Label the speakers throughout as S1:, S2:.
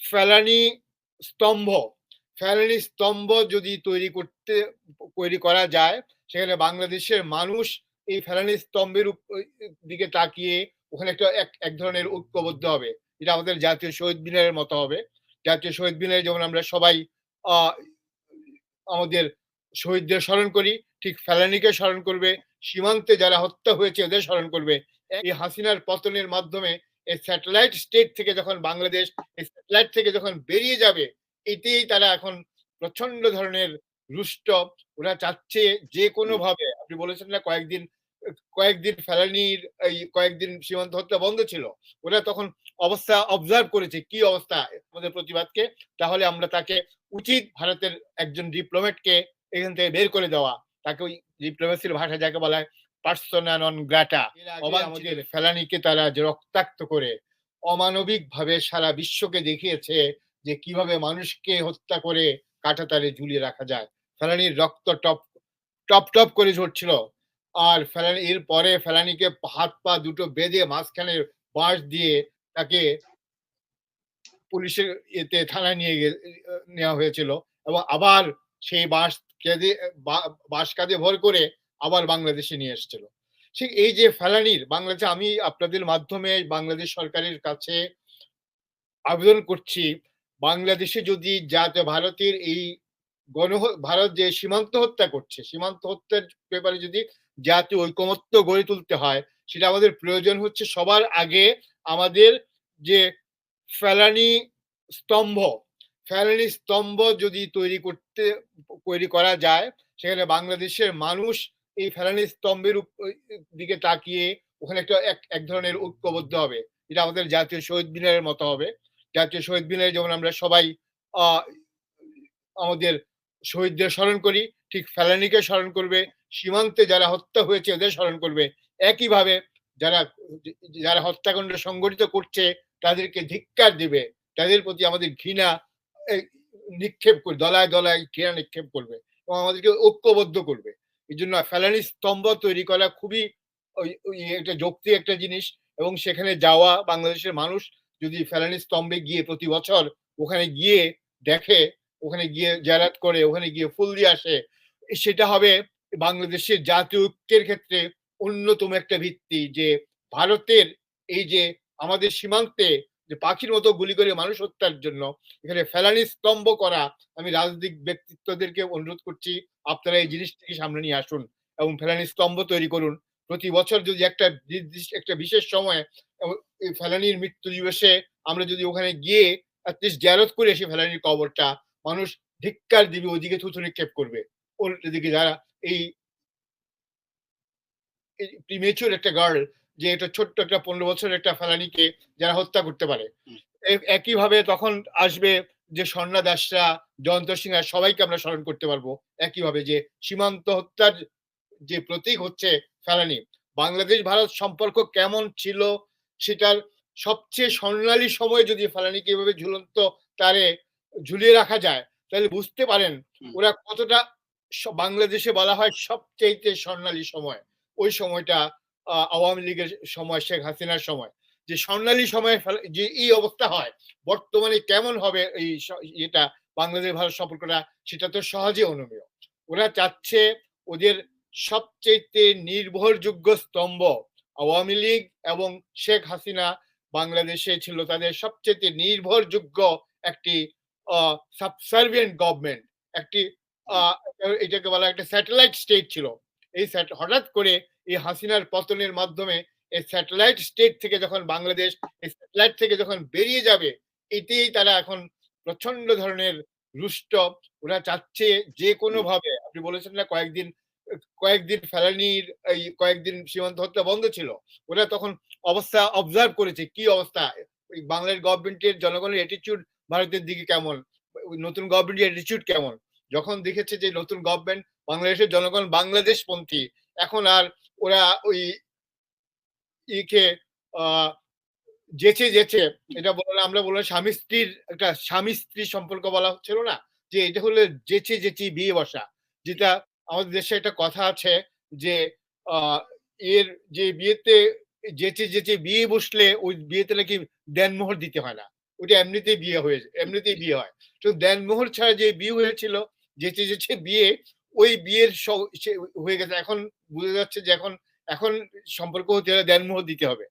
S1: ফেলানি স্তম্ভ। ফেলানি স্তম্ভ যদি তৈরি করতে, তৈরি করা যায়, সেখানে বাংলাদেশের মানুষ এই ফেলানি স্তম্ভের দিকে তাকিয়ে ওখানে একটা এক এক ধরনের ঐক্যবদ্ধ হবে। এটা আমাদের জাতীয় শহীদ মিনারের মতো হবে। জাতীয় শহীদ মিনারে যেমন আমরা সবাই আমাদের শহীদদের স্মরণ করি, ঠিক ফেলানিকে স্মরণ করবে, সীমান্তে যারা হত্যা হয়েছে এদের স্মরণ করবে। এই হাসিনার পতনের মাধ্যমে এই স্যাটেলাইট স্টেট থেকে যখন বাংলাদেশ, এই স্যাটেলাইট থেকে যখন বেরিয়ে যাবে, এতেই তারা এখন প্রচণ্ড ধরনের রুষ্ট। ওরা চাচ্ছে যে কোনো ভাবে আপনি বলেছেন না কয়েকদিন কয়েকদিন ফেলানির এই কয়েকদিন সীমান্ত হত্যা বন্ধ ছিল, ওরা তখন অবস্থা অবজার্ভ করেছে। কি অবস্থা আমাদের প্রতিবাদকে? তাহলে আমরা তাকে উচিত ভারতের একজন ডিপ্লোমেটকে এখান থেকে বের করে দেওয়া। তাকে ওই ডিপ্লোমেসির ভাষা যাকে বলা হয় পার্সোনা নন গ্রাটা আমাদের ফেলানিকে তারা যে রক্তাক্ত করে অমানবিক ভাবে সারা বিশ্বকে দেখিয়েছে যে কীভাবে মানুষকে হত্যা করে কাঁটাতারে ঝুলিয়ে রাখা যায়। ফেলানির রক্ত টপ টপ টপ করে ঝরছিল। আর ফেলানি এর পরে ফেলানিকে হাত পা দুটো বেঁধে মাঝখানে বাঁশ দিয়ে তাকে পুলিশের এতে থানায় নিয়ে নেওয়া হয়েছিল। এবং আবার সেই বাঁশ কেঁদে বাঁশ কাঁধে ভর করে আবার বাংলাদেশে নিয়ে এসেছিল। ঠিক এই যে ফেলানির বাংলাদেশে আমি আপনাদের মাধ্যমে বাংলাদেশ সরকারের কাছে আবেদন করছি, বাংলাদেশে যদি যাতে ভারতের এই গণ ভারত যে সীমান্ত হত্যা করছে, সীমান্ত হত্যার ব্যাপারে যদি জাতীয় ঐকমত্য গড়ে তুলতে হয়, সেটা আমাদের প্রয়োজন হচ্ছে সবার আগে আমাদের যে ফেলানি স্তম্ভ ফেলানি স্তম্ভ যদি তৈরি করতে, তৈরি করা যায়, সেখানে বাংলাদেশের মানুষ এই ফেলানি স্তম্ভের দিকে তাকিয়ে ওখানে একটা এক ধরনের ঐক্যবদ্ধ হবে। এটা আমাদের জাতীয় শহীদ মিনারের মতো হবে। জাতীয় শহীদ মিনারে যেমন আমরা সবাই আমাদের শহীদদের স্মরণ করি, ঠিক ফেলানিকে স্মরণ করবে, সীমান্তে যারা হত্যা হয়েছে ওদের স্মরণ করবে। একইভাবে যারা যারা হত্যাকাণ্ড সংগঠিত করছে, তাদেরকে ধিক্কার দিবে। তাদের প্রতি আমাদের ঘৃণা নিক্ষেপ করবে দলায় দলায় ঘৃণা নিক্ষেপ করবে এবং আমাদেরকে ঐক্যবদ্ধ করবে। এই জন্য ফেলানি স্তম্ভ তৈরি করা খুবই একটা যৌক্তিক একটা জিনিস এবং সেখানে যাওয়া বাংলাদেশের মানুষ যদি ফেলানি স্তম্ভে গিয়ে প্রতি বছর ওখানে গিয়ে দেখে, ওখানে গিয়ে জারাত করে, ওখানে গিয়ে ফুল দিয়ে আসে, সেটা হবে বাংলাদেশের জাতীয় ঐক্যের ক্ষেত্রে অন্যতম একটা ভিত্তি যে ভারতের এই যে আমাদের সীমান্তে যে পাখির মতো গুলি করে মানুষ হত্যার জন্য এখানে ফেলানি স্তম্ভ করা আমি রাজনৈতিক ব্যক্তিত্বদেরকে অনুরোধ করছি, আপনারা এই জিনিসটিকে সামনে নিয়ে আসুন এবং ফেলানি স্তম্ভ তৈরি করুন। প্রতি বছর যদি একটা একটা বিশেষ সময় এই ফেলানির মৃত্যু দিবসে আমরা যদি ওখানে গিয়ে অ্যাটলিস্ট করে এসে ফেলানির কবরটা, মানুষ ধিক্কার দিবে, ওদিকে থুতু নিক্ষেপ করবে। ওর দিকে যারা এই প্রিমেচুর একটা গার্ল যে এটা ছোট্ট একটা পনেরো বছরের একটা ফেলানিকে যারা হত্যা করতে পারে। একইভাবে তখন আসবে যে স্বর্ণা দাসরা জয়ন্ত সিংহা সবাইকে আমরা স্মরণ করতে পারব একইভাবে যে সীমান্ত হত্যার যে প্রতীক হচ্ছে ফেলানি। বাংলাদেশ ভারত সম্পর্ক কেমন ছিল সেটার সবচেয়ে স্বর্ণালী সময় যদি ফেলানিকে এভাবে ঝুলন্ত তারে ঝুলিয়ে রাখা যায় তাহলে বুঝতে পারেন ওরা কতটা বাংলাদেশে বলা হয় সবচেয়ে স্বর্ণালী সময়। ওই সময়টা আওয়ামী লীগের সময়, শেখ হাসিনার সময়। যে স্বর্ণালী সময়ে যে এই অবস্থা হয়, বর্তমানে কেমন হবে এই এটা বাংলাদেশ ভারত সম্পর্কটা, সেটা তো সহজে অনুমেয়। ওরা চাচ্ছে ওদের সবচেয়ে নির্ভরযোগ্য স্তম্ভ আওয়ামী লীগ এবং শেখ হাসিনা বাংলাদেশে ছিল তাদের সবচেয়ে নির্ভরযোগ্য একটি সাবসার্ভিয়েন্ট গভর্নমেন্ট একটি এটাকে বলা একটা স্যাটেলাইট স্টেট ছিল। এই হঠাৎ করে এই হাসিনার পতনের মাধ্যমে এই স্যাটেলাইট স্টেট থেকে যখন বাংলাদেশ, এই স্যাটেলাইট থেকে যখন বেরিয়ে যাবে, এতেই তারা এখন প্রচণ্ড ধরনের রুষ্ট। ওরা চাচ্ছে যে কোনো ভাবে আপনি বলেছেন না কয়েকদিন কয়েকদিন ফেলানির, এই কয়েকদিন সীমান্ত হত্যা বন্ধ ছিল, ওরা তখন অবস্থা অবজার্ভ করেছে, কি অবস্থা? বাংলাদেশ গভর্নমেন্টের জনগণের অ্যাটিটিউড ভারতের দিকে কেমন? নতুন গভর্নমেন্টের অ্যাটিটিউড কেমন? যখন দেখেছে যে নতুন গভর্নমেন্ট বাংলাদেশের জনগণ বাংলাদেশ পন্থী এখন আর ওরা ওই ইকে যেচে যেচে, এটা বললাম আমরা বললাম স্বামী স্ত্রীর একটা স্বামী স্ত্রী সম্পর্ক বলা হচ্ছিল না, যে এটা হলো যেচে যেচে বিয়ে বসা, যেটা আমাদের দেশে একটা কথা আছে যে এর যে বিয়েতে যেচে যেচে বিয়ে বসলে ওই বিয়েতে নাকি দেনমোহর দিতে হয় না ওটা এমনিতেই বিয়ে হয়ে, এমনিতেই বিয়ে হয়। তো দেনমোহর ছাড়া যে বিয়ে হয়েছিল, যেচে যেতে বিয়ে, ওই বিয়ের হয়ে গেছে, এখন বোঝা যাচ্ছে যে এখন এখন সম্পর্ক হতে হলে দেনমোহর দিতে হবে।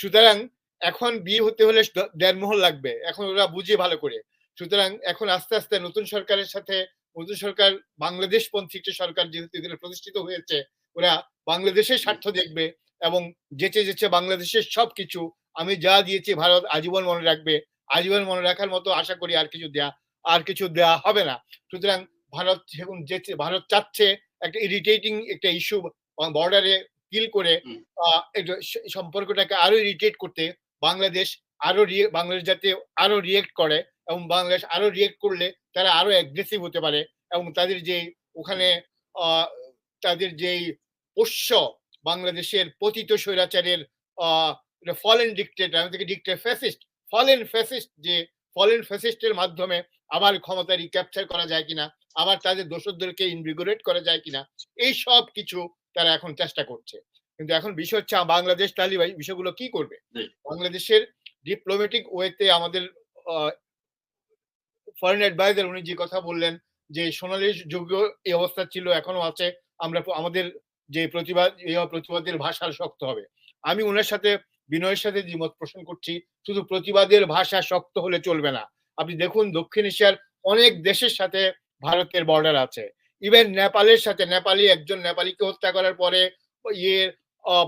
S1: সুতরাং এখন বিয়ে হতে হলে দেনমোহর লাগবে। এখন ওরা বুঝে ভালো করে। সুতরাং এখন আস্তে আস্তে নতুন সরকারের সাথে, নতুন সরকার বাংলাদেশ পন্থী একটা সরকার যেহেতু এখানে প্রতিষ্ঠিত হয়েছে, ওরা বাংলাদেশের স্বার্থ দেখবে এবং যেচে যেচে বাংলাদেশের সবকিছু, আমি যা দিয়েছি ভারত আজীবন মনে রাখবে। আজীবন মনে রাখার মতো আশা করি আর কিছু দেয়া, আর কিছু দেয়া হবে না। সুতরাং ভারত এখন যেচে, ভারত চাচ্ছে একটা ইরিটেটিং একটা ইস্যু বর্ডারে কিল করে সম্পর্কটাকে আরও ইরিটেট করতে বাংলাদেশ আরও বাংলাদেশ যাতে আরও রিয়েক্ট করে এবং বাংলাদেশ আরও রিয়েক্ট করলে তারা আরও অ্যাগ্রেসিভ হতে পারে এবং তাদের যে ওখানে তাদের যেই পোষ্য বাংলাদেশের পতিত স্বৈরাচারের ফলেন ডিক্টেটার থেকে ডিক্টেট ফ্যাসিস্ট ফলেন ফ্যাসিস্ট যে ফলেন ফ্যাসিস্টের মাধ্যমে আবার ক্ষমতা রিক্যাপচার করা যায় কিনা আবার তাদের দোষদেরকে ইনভিগোরেট করা যায় কিনা এই সব কিছু তারা এখন চেষ্টা করছে। কিন্তু এখন বিষয় হচ্ছে বাংলাদেশ তালিবাই বিষয়গুলো কি করবে? বাংলাদেশের ডিপ্লোম্যাটিক ওয়েতে আমাদের ফরেন অ্যাডভাইজার উনি যে কথা বললেন যে সোনালী যুগ এই অবস্থা ছিল এখনও আছে আমরা আমাদের যে প্রতিবাদ এই প্রতিবাদের ভাষা শক্ত হবে। আমি ওনার সাথে বিনয়ের সাথে দ্বিমত পোষণ করছি শুধু প্রতিবাদের ভাষা শক্ত হলে চলবে না। আপনি দেখুন দক্ষিণ এশিয়ার অনেক দেশের সাথে ভারতের বর্ডার আছে। ইভেন নেপালের সাথে, নেপালি একজন নেপালিকে হত্যা করার পরে ইয়ে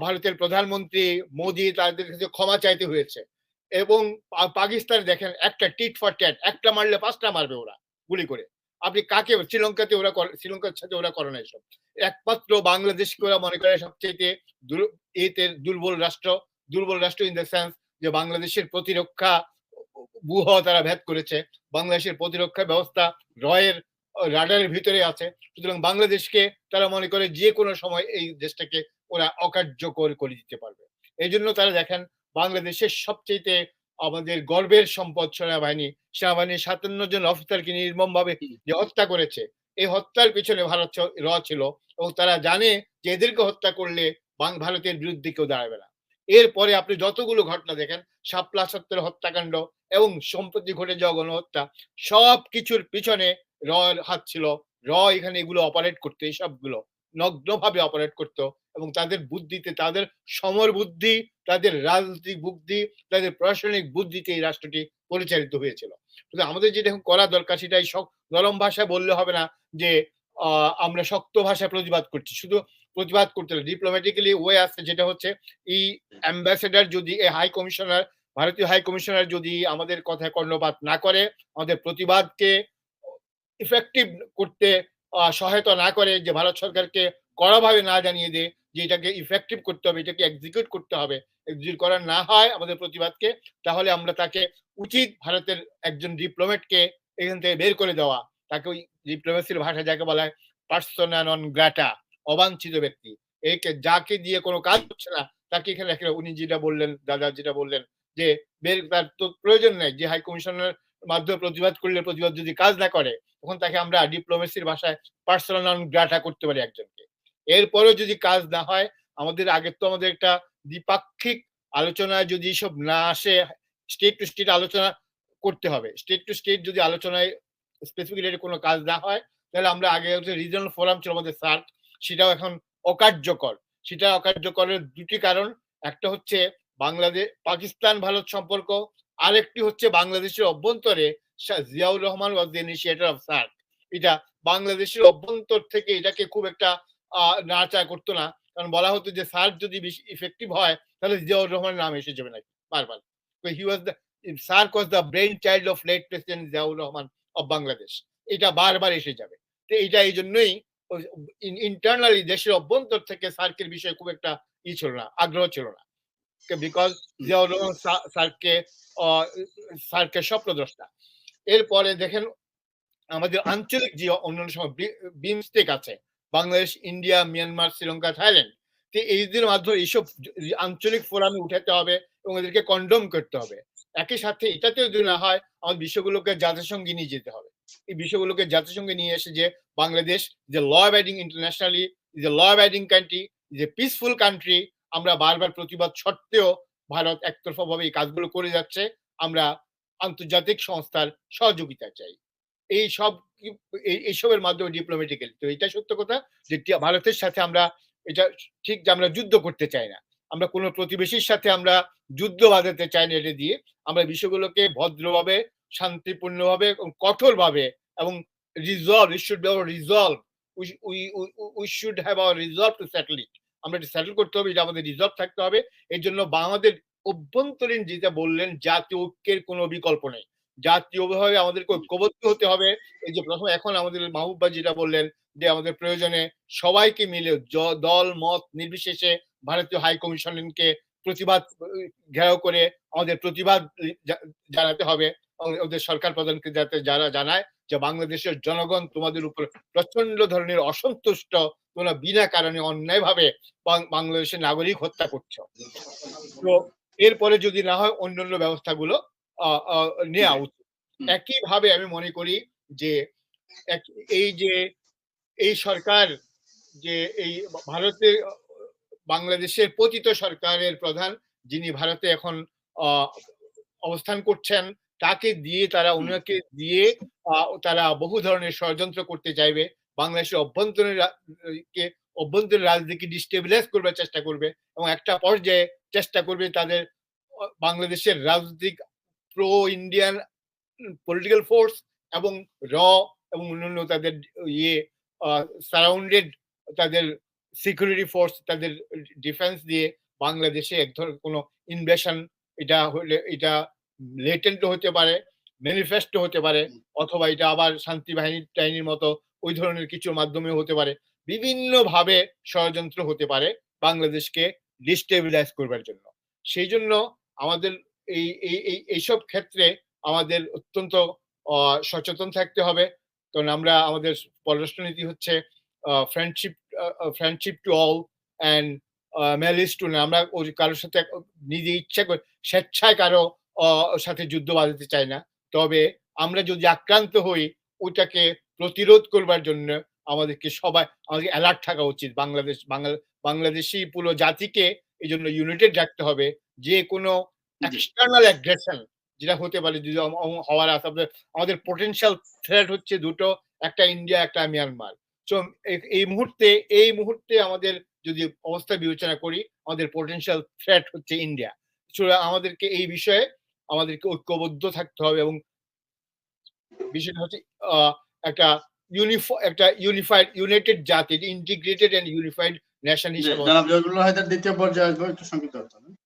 S1: ভারতের প্রধানমন্ত্রী মোদি তাদের কাছে ক্ষমা চাইতে হয়েছে। এবং পাকিস্তান দেখেন, একটা টিট ফর ট্যাট একটা মারলে পাঁচটা মারবে ওরা, গুলি করে। আপনি কাকে, শ্রীলঙ্কাতে ওরা করে- শ্রীলঙ্কার সাথে ওরা করে না এসব। একমাত্র বাংলাদেশকে ওরা মনে করে সবচেয়ে এতে দুর্বল রাষ্ট্র দুর্বল রাষ্ট্র ইন দ্য সেন্স যে বাংলাদেশের প্রতিরক্ষা বুহ তারা ভেদ করেছে। বাংলাদেশের প্রতিরক্ষা ব্যবস্থা, রয়ের রাডারের ভিতরে আছে। সুতরাং বাংলাদেশকে তারা মনে করে যে কোনো সময় এই দেশটাকে ওরা অকার্যকর করে দিতে পারবে। এই জন্য তারা দেখেন বাংলাদেশের সবচেয়ে আমাদের গর্বের সম্পদ সেনাবাহিনী সেনাবাহিনীর সাতান্ন জন অফিসারকে নির্মমভাবে যে হত্যা করেছে এই হত্যার পিছনে ভারত র ছিল এবং তারা জানে যে এদেরকে হত্যা করলে ভারতের বিরুদ্ধে কেউ দাঁড়াবে না। এরপরে আপনি যতগুলো ঘটনা দেখেন শাপলা সত্তর হত্যাকাণ্ড এবং সম্প্রতি ঘটে যাওয়া গণহত্যা সব কিছুর পিছনে র হাত ছিল, র এখানে এগুলো অপারেট করতে এই সবগুলো নগ্নভাবে অপারেট করতো এবং তাদের বুদ্ধিতে, তাদের সমর বুদ্ধি, তাদের রাজনৈতিক বুদ্ধি, তাদের প্রশাসনিক বুদ্ধিতে এই রাষ্ট্রটি পরিচালিত হয়েছিল। আমাদের যেটা এখন করা দরকার, সেটাই নরম ভাষায় বললে হবে না যে আমরা শক্ত ভাষায় প্রতিবাদ করছি। শুধু প্রতিবাদ করতে ডিপ্লোম্যাটিক্যালি ওয়ে আছে যেটা হচ্ছে, এই অ্যাম্বাসেডার যদি, এই হাই কমিশনার ভারতীয় হাই কমিশনার যদি আমাদের কথায় কর্ণপাত না করে, আমাদের প্রতিবাদকে ইফেক্টিভ করতে সহায়তা না করে যে ভারত সরকারকে কড়াভাবে না জানিয়ে দেয় যে এটাকে ইফেক্টিভ করতে হবে, এটাকে এক্সিকিউট করতে হবে। এক্সিকিউট করা না হয় আমাদের প্রতিবাদকে, তাহলে আমরা তাকে উচিত ভারতের একজন ডিপ্লোমেটকে এখান থেকে বের করে দেওয়া। তাকে ওই ডিপ্লোমেসির ভাষা যাকে বলা হয় পার্সোনা নন গ্রাটা অবাঞ্ছিত ব্যক্তি। একে যাকে দিয়ে কোনো কাজ হচ্ছে না, তাকে এখানে উনি যেটা বললেন, দাদা যেটা বললেন, যে বের, তার তো প্রয়োজন নেই, যে হাই কমিশনের মাধ্যমে প্রতিবাদ করলে প্রতিবাদ যদি কাজ না করে, তখন তাকে আমরা ডিপ্লোমেসির ভাষায় পার্সোনাল নন গ্রাটা করতে পারি একজনকে। এরপরেও যদি কাজ না হয়, আমাদের আগে তো আমাদের একটা দ্বিপাক্ষিক আলোচনায় যদি সব না আসে স্টেট টু স্টেট আলোচনা করতে হবে। স্টেট টু স্টেট যদি আলোচনায় স্পেসিফিক কোনো কাজ না হয়, তাহলে আমরা আগে রিজনাল ফোরাম ছিল আমাদের সার্ক সেটাও এখন অকার্যকর। সেটা অকার্যকরের দুটি কারণ। একটা হচ্ছে বাংলাদেশ পাকিস্তান ভারত সম্পর্ক আরেকটি হচ্ছে বাংলাদেশের অভ্যন্তরে Ziaur Rahman was the initiator of SAARC এটা বাংলাদেশের অভ্যন্তর থেকে এটাকে খুব একটা নাড়াচা করতো না। কারণ বলা হতো যে সার্ক যদি বেশি ইফেক্টিভ হয়, তাহলে জিয়াউর রহমানের নাম এসে যাবে নাকি? বারবার। He was the SAARC was the brain child of late president Ziaur Rahman of Bangladesh এটা বারবার এসে যাবে। তো এটা এই জন্যই ইন্টারনালি দেশের অভ্যন্তর থেকে সার্কের বিষয়ে খুব একটা ই ছিল না, আগ্রহ ছিল না। বিকজ জিয়াউর রহমান সা- সার্ককে স্বপ্নদ্রষ্টা। এরপরে দেখেন আমাদের আঞ্চলিক যে অন্যান্য সময় বিমস্টেক আছে Bangladesh India Myanmar Sri Lanka Thailand তো এইদের মাধ্যমে এইসব আঞ্চলিক ফোরামে উঠাতে হবে এবং এদেরকে কন্ডম করতে হবে। একই সাথে এটাতেও যদি না হয় আমাদের বিষয়গুলোকে জাতিসংঘে নিয়ে যেতে হবে। এই বিষয়গুলোকে জাতিসংঘে নিয়ে এসে যে বাংলাদেশ যে ল অ্যাবাইডিং ইন্টারন্যাশনালি যে ল অ্যাবাইডিং কান্ট্রি যে পিসফুল কান্ট্রি আমরা বারবার প্রতিবাদ সত্ত্বেও ভারত একতরফা ভাবে এই কাজগুলো করে যাচ্ছে আমরা আন্তর্জাতিক সংস্থার সহযোগিতা চাই। এই সব এই এইসবের মাধ্যমে ডিপ্লোম্যাটিক্যালি তো এটা সত্য কথা যে ভারতের সাথে আমরা এটা ঠিক যে আমরা যুদ্ধ করতে চাই না। আমরা কোন প্রতিবেশীর সাথে আমরা যুদ্ধ বাধাতে চাই না এটা দিয়ে। আমরা বিষয়গুলোকে ভদ্রভাবে, শান্তিপূর্ণভাবে কঠোরভাবে এবং it should be our resolve. We sh we we we should have আমরা এটা সেটেল করতে হবে, এটা আমাদের রিজার্ভ থাকতে হবে। এজন্য জন্য আমাদের অভ্যন্তরীণ যেটা বললেন জাতীয় ঐক্যের কোনো বিকল্প নেই। জাতীয়ভাবে আমাদেরকে ঐক্যবদ্ধ হতে হবে। এই যে ১ম এখন আমাদের মাহবুব যেটা বললেন যে আমাদের প্রয়োজনে সবাইকে মিলে দল মত নির্বিশেষে ভারতীয় হাই কমিশনকে প্রতিবাদ ঘেরাও করে আমাদের প্রতিবাদ জানাতে হবে। ওদের সরকার প্রধানকে যাতে যারা জানায় যে বাংলাদেশের জনগণ তোমাদের উপর প্রচণ্ড ধরনের অসন্তুষ্ট তোমরা বিনা কারণে অন্যায়ভাবে বাংলাদেশের নাগরিক হত্যা করছ। তো এরপরে যদি না হয় অন্যান্য ব্যবস্থাগুলো নেয়া উচিত। একইভাবে আমি মনে করি যে এই যে এই সরকার যে এই ভারতের বাংলাদেশের পতিত সরকারের প্রধান যিনি ভারতে এখন অবস্থান করছেন তাকে দিয়ে তারা। উনাকে দিয়ে তারা বহু ধরনের ষড়যন্ত্র করতে চাইবে। বাংলাদেশের অভ্যন্তরীণ কে অভ্যন্তরীণ রাজনীতিকে ডিস্টেবিলাইজ করবার চেষ্টা করবে এবং একটা পর্যায়ে চেষ্টা করবে তাদের বাংলাদেশের রাজনৈতিক প্রো ইন্ডিয়ান পলিটিক্যাল ফোর্স এবং র এবং অন্যান্য তাদের ইয়ে সারাউন্ডেড তাদের সিকিউরিটি ফোর্স তাদের ডিফেন্স দিয়ে বাংলাদেশে এক ধরনের কোনো ইনভেশন এটা হলে এটা লেটেন্ট হতে পারে, ম্যানিফেস্টো হতে পারে অথবা এটা আবার শান্তি বাহিনী-টাহিনীর মতো ওই ধরনের কিছুর মাধ্যমেও হতে পারে। বিভিন্নভাবে ষড়যন্ত্র হতে পারে বাংলাদেশকে ডিস্টেবিলাইজ করবার জন্য। সেই জন্য আমাদের এই এই এই এইসব ক্ষেত্রে আমাদের অত্যন্ত সচেতন থাকতে হবে। কারণ আমরা আমাদের পররাষ্ট্রনীতি হচ্ছে friendship friendship to all and malice to আমরা ওই কারও সাথে নিজে ইচ্ছা করে স্বেচ্ছায় কারও সাথে যুদ্ধ বাঁধাতে চাই না। তবে আমরা যদি আক্রান্ত হই ওইটাকে প্রতিরোধ করবার জন্য আমাদেরকে সবাই আমাদের অ্যালার্ট থাকা উচিত। বাংলাদেশ বাংলা বাংলাদেশী পুরো জাতিকে এজন্য ইউনাইটেড রাখতে হবে। যে কোনো। এক্সটার্নাল অ্যাগ্রেশন যেটা হতে পারে যদি হওয়ার আছে আমাদের আমাদের পোটেনশিয়াল থ্রেট হচ্ছে দুটো, একটা ইন্ডিয়া, একটা মিয়ানমার। সো এই মুহূর্তে এই মুহূর্তে আমাদের যদি অবস্থা বিবেচনা করি আমাদের পোটেনশিয়াল থ্রেট হচ্ছে ইন্ডিয়া। আমাদেরকে এই বিষয়ে আমাদেরকে ঐক্যবদ্ধ থাকতে হবে এবং বিশেষ হচ্ছে একটা ইউনিফ একটা ইউনিফাইড ইউনাইটেড জাতি ইন্টিগ্রেটেড এন্ড ইউনিফাইড
S2: ন্যাশন
S1: হিসেবে
S2: ২য় পর্যায়ে আসবে একটু সংক্ষিপ্ত।